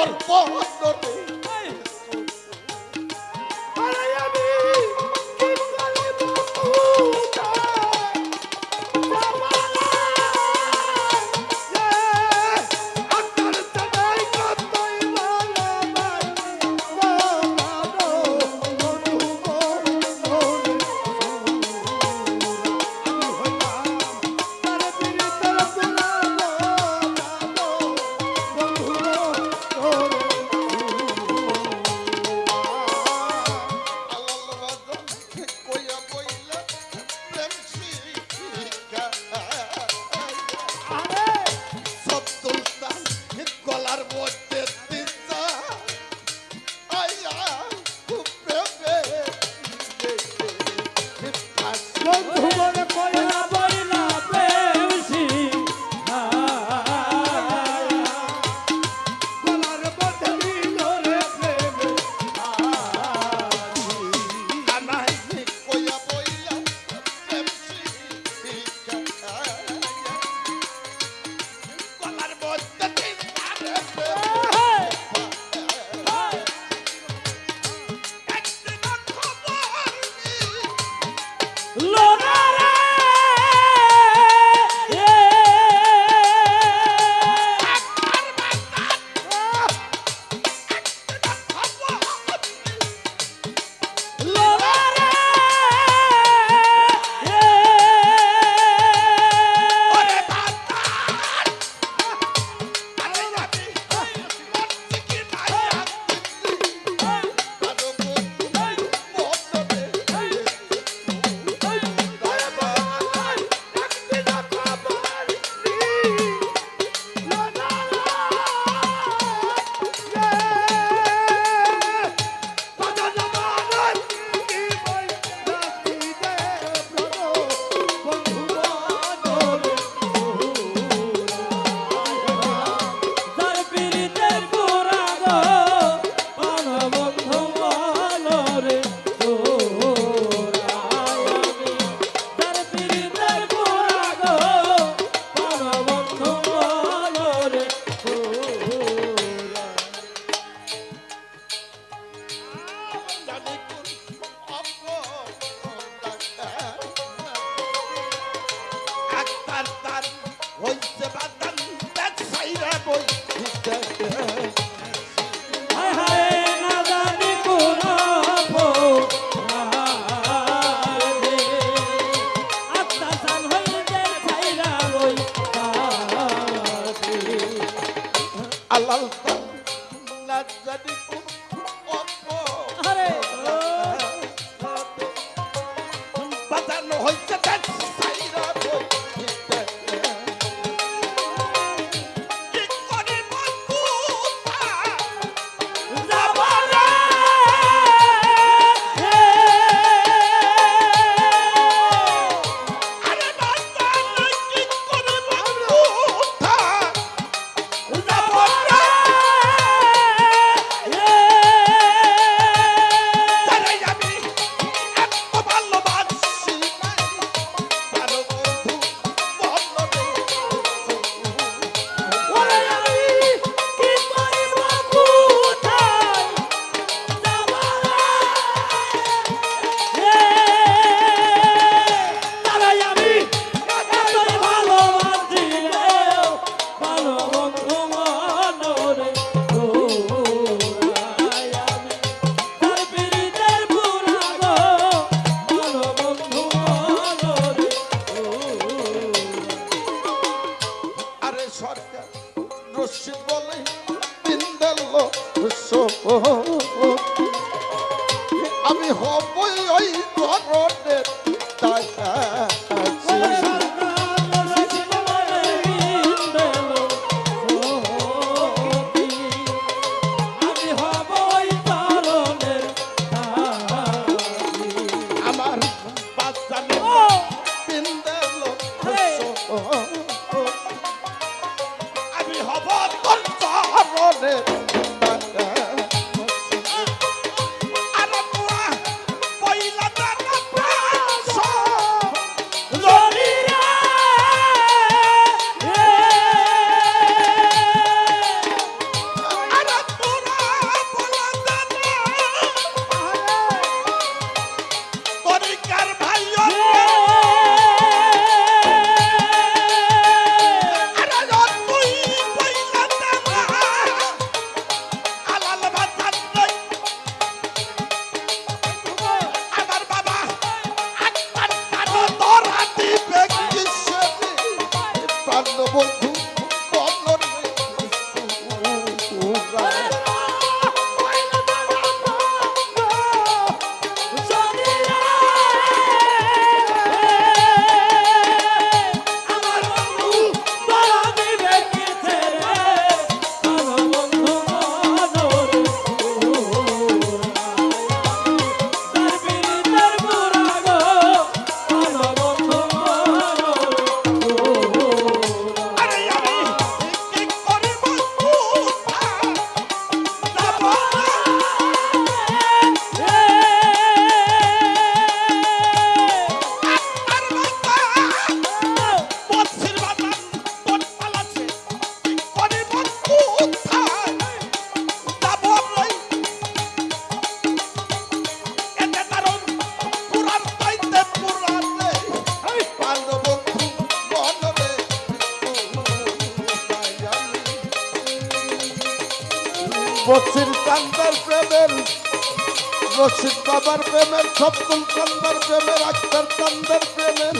corpo. হইছে বাদাম bag সাইরা বই হায় হায় না জানি কোন আল্লাহ যদি কোন শীতলে বিন্দাল আমি হবই ওই ধরনের দাদা আমার বাচ্চা Bindal Oh, oh, oh. morning. Oh, oh, oh. Basir কান্দার প্রেমের বসির বাবার প্রেমের সব্দুল কান্দার প্রেমের আক্তার কান্দার প্রেমের।